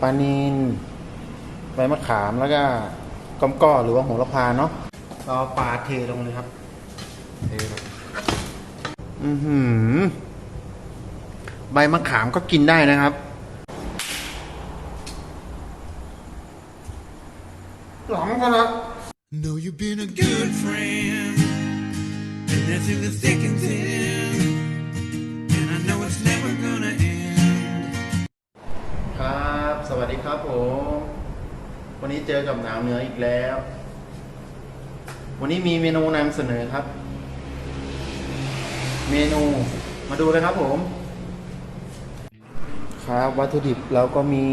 ปลานินใบมะขามแล้วก็ก้อมก้อหรือว่าโหระพาเนาะเราเอาปลาเทลงเลยครับ เทลงอือหือ ใบมะขามก็กินได้นะครับหลังกันละ Know you've been a good friend, and that's in the thick and thin. ครับผม วันนี้เจอกับหนาวเหนืออีกแล้ว วันนี้มีเมนูนำเสนอครับ เมนูมาดูเลยครับผม ครับวัตถุดิบเราก็มี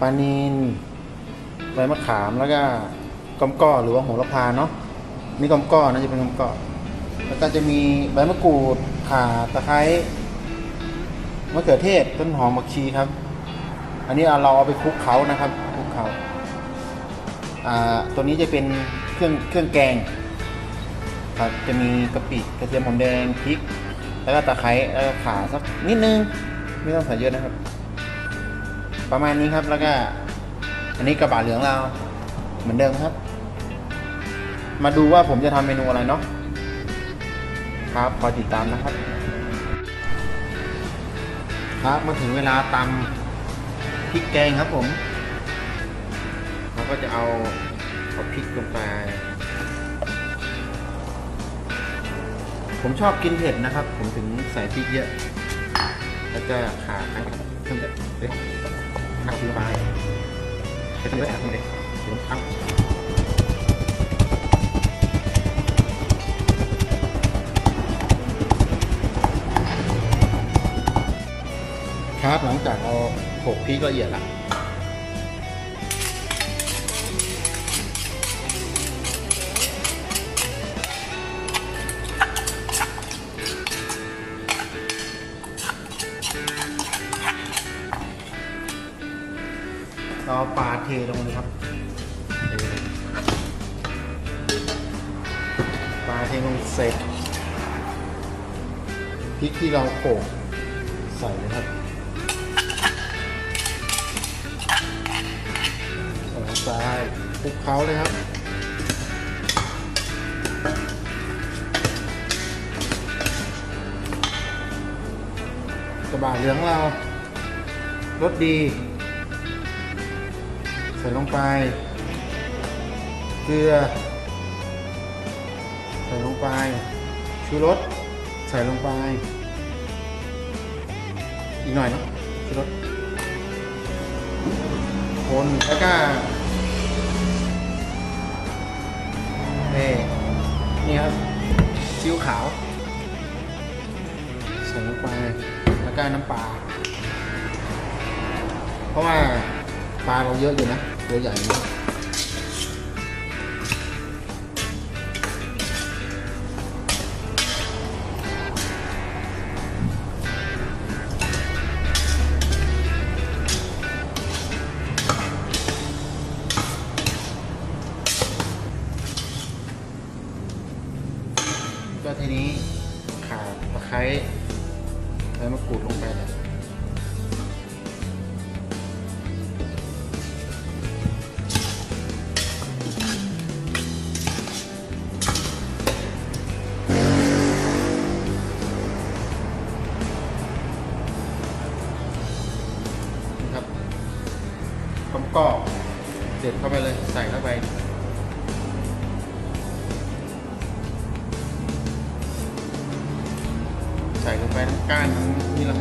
ปลานินใบมะขามแล้วก็กอมก้อหรือว่าโหระพาเนาะนี่กอมก้อนะจะเป็นกอมก้อแล้วก็จะมีใบมะกรูดข่าตะไคร้มะเขือเทศต้นหอมผักชีครับ อันนี้เราเอาไปคลุกเขานะครับคลุกเขาอ่าตัวนี้จะเป็นเครื่องเครื่องแกงครับจะมีกะปิกระเทียมหอมแดงพริก แล้วก็ตะไคร้แล้วก็ข่าสักนิดนึงไม่ต้องใส่เยอะนะครับ ประมาณนี้ครับแล้วก็ อันนี้กระบะเหลืองเราเหมือนเดิมครับ มาดูว่าผมจะทำเมนูอะไรเนาะครับคอยติดตามนะครับ ครับมาถึงเวลาตำ พริกแกงครับผมเราก็จะเอาเอาพริกลงไป ผมชอบกินเผ็ดนะครับ ผมถึงใส่พริกเยอะ แล้วก็ขาครับเครื่องเด็ดข้าวลงไปไปถึงแล้วแอบเลยผมเอาครับหลังจากเอา โขกพริกละเอียดละเราเอาปลาเทลงเลยครับ ปลาเทลงเสร็จพริกที่เราโขลกใส่เลยครับ คลุกเคล้าเลยครับกระบะเหลืองเรารสดี ใส่ลงไป เกลือ ใส่ลงไป ชูรส ใส่ลงไป อีกหน่อยเนาะชูรสคนแล้วก็ นี่นี่ครับซีอิ๊วขาว ใส่ลงไปแล้วก็น้ำปลา เพราะว่าปลาเราเยอะอยู่นะ ตัวใหญ่นะก็ ใบมะกรูดลงไปเลย ใส่ลงไปทั้งก้านทั้งนี่แหละ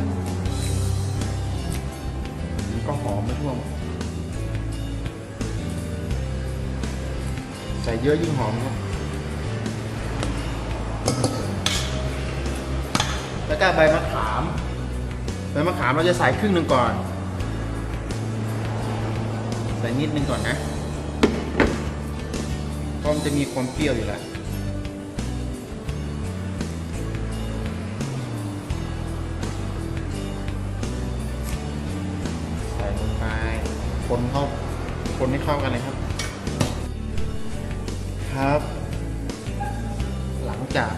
มันก็หอมไปทั่วหมดใส่เยอะยิ่งหอมครับแล้วก็ใบมะขามใบมะขามเราจะใส่ครึ่งหนึ่งก่อน ใส่นิดนึงก่อนนะเพราะมันจะมีความเปรี้ยวอยู่แล้ว คนเข้าคนให้เข้ากันเลยครับ ครับ หลังจาก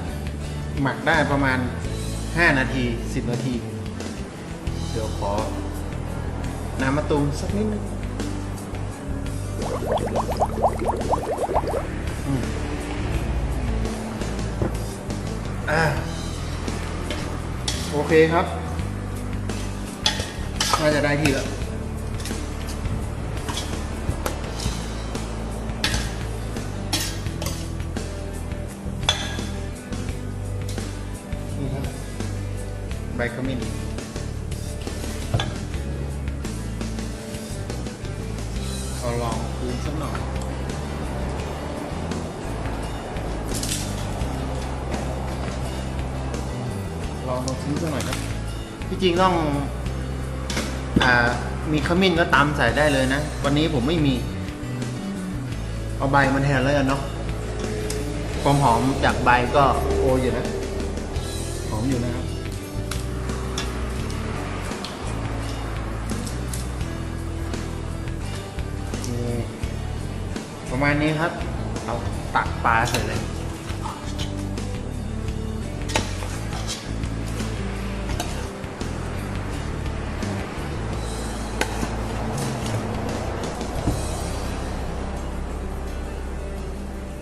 หมักได้ประมาณ 5 นาที 10 นาที เดี๋ยวขอน้ำมะตูมสักนิดนึงอ่าโอเคครับน่าจะได้ที่แล้ว ขมิ้นเอาลองพื้นสักหน่อยลองลองพื้นสักหน่อยครับที่จริงต้องอ่ามีขมิ้นก็ตามใส่ได้เลยนะ วันนี้ผมไม่มี เอาใบมันแทนแล้วกันเนาะความหอมจากใบก็โออยู่นะ หอมอยู่นะครับ ประมาณนี้ครับเอาตักปลาใส่เลย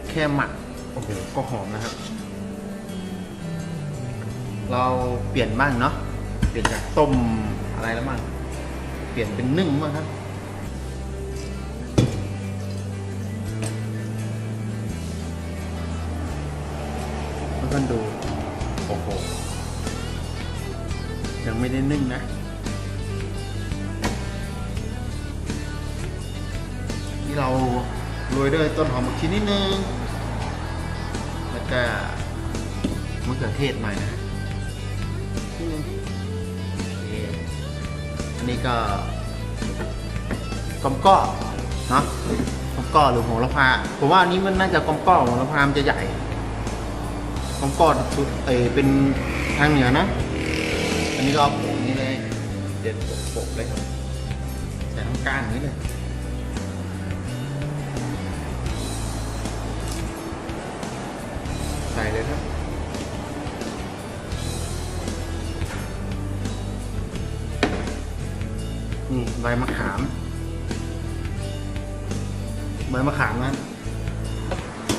แค่หมัก โอ้โห ก็หอมนะครับ เราเปลี่ยนบ้างเนาะ เปลี่ยนจากต้มอะไรแล้วบ้งเปลี่ยนเป็นนึ่งบ้างครับ แล้วก็ดูโอ้โหยังไม่ได้นึ่งนะที่เราโรยด้วยต้นหอมผักชีนิดนึง แล้วก็มะเขือเทศหน่อยนะนิดนึงอันนี้ก็กอมก้อเนาะกอมก้อหรือโหระพาผมว่าอันนี้มันน่าจะกอมก้อโหระพามันจะใหญ่ กอมก้อสุดเอเป็นทางเหนือนะ อันนี้ก็เอาโปะนี้เลย เด็ดโปะเลยครับใส่ทั้งก้านนี้เลยใส่เลยครับนี่ใบมะขาม ใบมะขามนั้น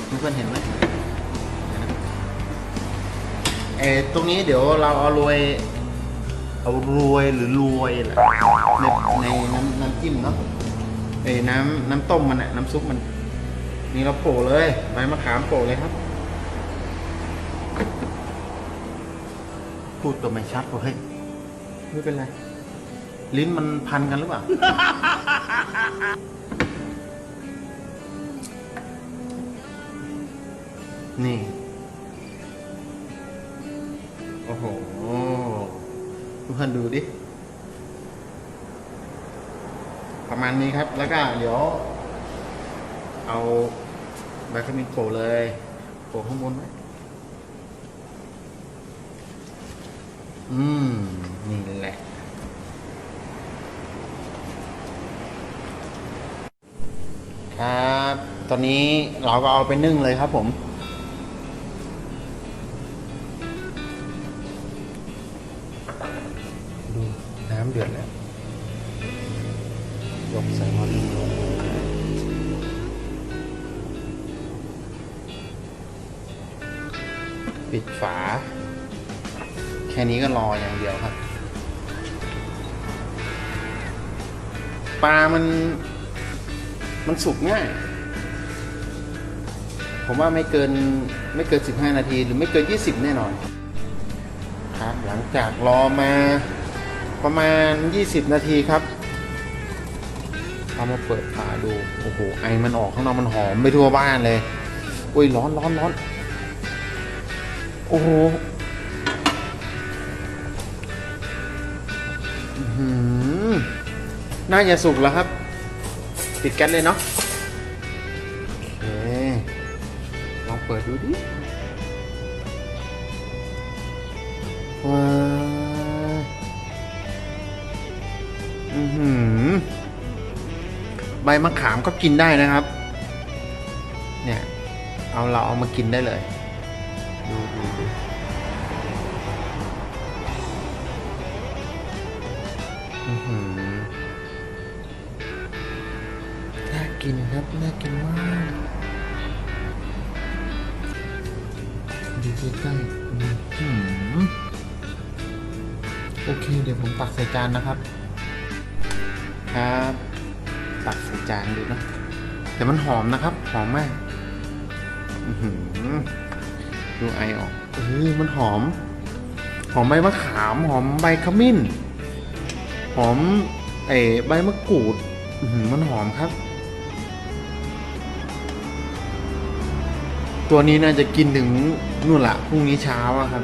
เพื่อนๆเห็นไหม ออตรงนี้เดี๋ยวเราเอาโรยเอาโรยหรือโรยแหละในในน้ำน้ำจิ้มเนาะเอ้ยน้ำน้ำต้มมันอะน้ำซุปมัน นี่เราโปะเลยใบมะขามโปะเลยครับ พูดก็ไม่ชัดเว้ยไม่เป็นไร ลิ้นมันพันกันหรือเปล่านี่ ทุกคนดูดิ ประมาณนี้ครับ แล้วก็เดี๋ยว เอาใบขมิ้นโปะเลยโปะข้างบนไว้อืม นี่แหละครับ ตอนนี้เราก็เอาไปนึ่งเลยครับผม กใส่หม้อนึ่งลงปิดฝา แค่นี้ก็รออย่างเดียวครับ ปลามัน มันสุกง่าย ผมว่าไม่เกินไม่เกิน 15 นาที หรือไม่เกิน 20 แน่นอน ครับ หลังจากรอมาประมาณ 20 นาทีครับ เอามาเปิดฝาดู โอ้โห ไอมันออกข้างนอกมันหอมไปทั่วบ้านเลย อุ้ยร้อนร้อนร้อน โอ้โหอื้อหือน่าจะสุกแล้วครับปิดแก๊สเลยเนาะโอเคลองเปิดดูดิว้าอือหือ ใบมะขามก็กินได้นะครับ เนี่ย เอาเราเอามากินได้เลย ดูดูดูอื้อหือกินครับ น่ากินมากดูใกล้ๆนี่หืมโอเค เดี๋ยวผมตักใส่จานนะครับ ครับ ตักใส่จานดูนะ แต่มันหอมนะครับ หอมมากดูไอออกเออมันหอม หอมใบมะขาม หอมใบขมิ้น หอมไอใบมะกรูดมันหอมครับ ตัวนี้น่าจะกินถึงนู่นละพรุ่งนี้เช้าอะครับ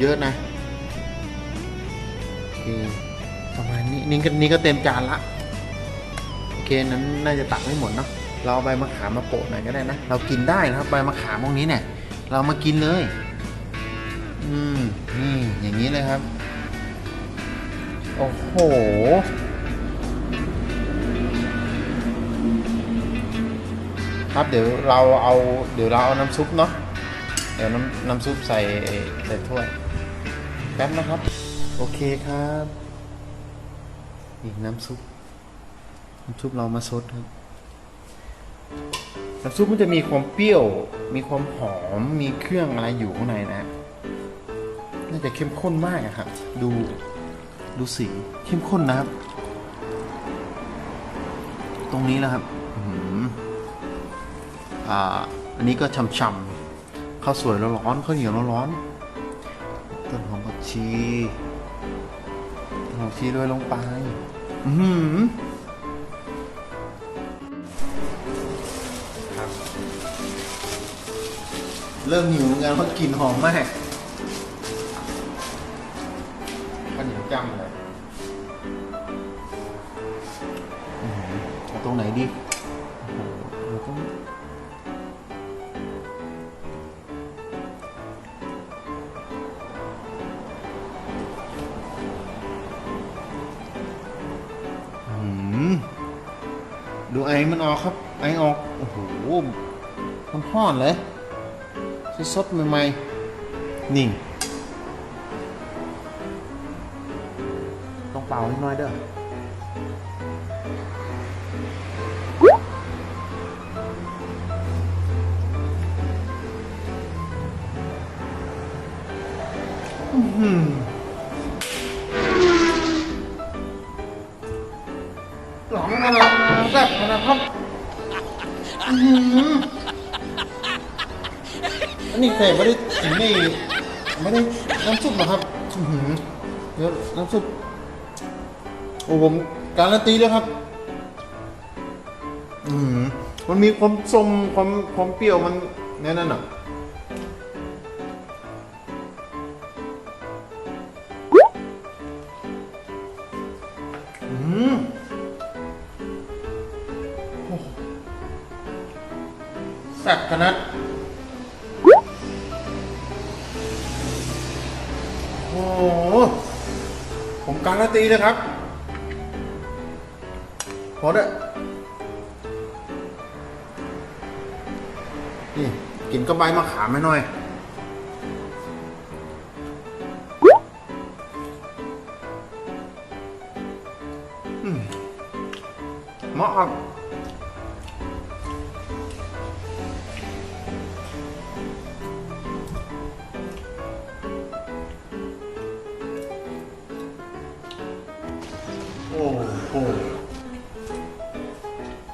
เยอะนะประมาณนี้นี่ก็นี่ก็เต็มจานละ เคนั้นน่าจะตักไม่หมดเนาะเราเอาใบมะขามมาโปะหน่อยก็ได้นะ เรากินได้นะครับใบมะขามพวกนี้เนี่ย เรามากินเลย อืมนี่อย่างนี้เลยครับ โอ้โหครับเดี๋ยวเราเอาเดี๋ยวเราเอาน้ำซุปเนาะเดี๋ยวน้ำน้ำซุปใส่ใส่ถ้วยแป๊บนะครับ โอเคครับ อีกน้ำซุป น้ำซุปเรามาซดครับน้ำซุปมันจะมีความเปรี้ยว มีความหอม มีเครื่องอะไรอยู่ข้างในนะน่าจะเข้มข้นมากอะครับ ดูดูสีเข้มข้นนะครับ ตรงนี้แล้วครับอืมอ่า อันนี้ก็ช่ำๆข้าวสวยร้อนๆข้าวเหนียวร้อนๆต้นหอมผักชีต้นหอมผักชีโรยลงไป อือ เริ่มหิวเหมือนกันเพราะกลิ่นหอมมากข้าวเหนียวจ้ำเลยอื้อหือเอาตรงไหนดีโอ้โหเราต้องอื้อหือดูไอมันออกครับ ไอออก โอ้โหมันห่อนเลย สดๆใหม่ๆนี่ต้องเป่าให้น้อยเด้ออื้อหือหลอมขนาดแซ่บขนาดครับอื้อหืออั นี่แต่ไม่ได้ถึงไม่ไม่ได้น้ำซุปหรอครับอื้อหือเดี๋ยวน้ำซุปโอ้ผมการันตีแล้วครับ อืมมันมีความทรงความความเปรี้ยวมันแน่นอนอะ อ้ผมการันตีเลยครับพอด้อนี่ กินก็ใบมะขามไม่น้อย อืมเหมาะครับ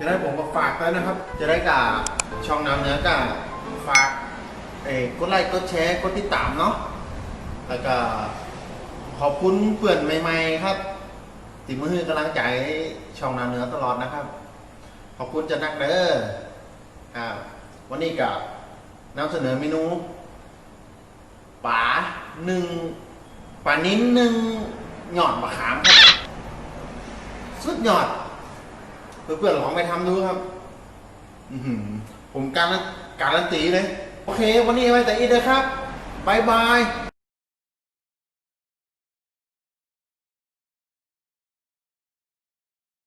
จะได้ผมก็ฝากแล้วนะครับ จะได้กับช่องน้ำเนื้อกับฝากเอ้กดไลค์กดแชร์กดติดตามเนาะแล้วก็ขอบคุณเพื่อนใหม่ๆครับติมือกำลังใจช่องน้ำเนื้อตลอดนะครับ ขอบคุณจะนักเด้ออ่าวันนี้กับนำเสนอเมนูป๋าหนึ่งป๋านิ้นหนึ่งหยอดมะขามครับ สุดหยอด เพื่อนๆลองไปทำดูครับ อืผมการันการันตีเลย โอเค วันนี้ไว้แต่อีกเลยครับบายบาย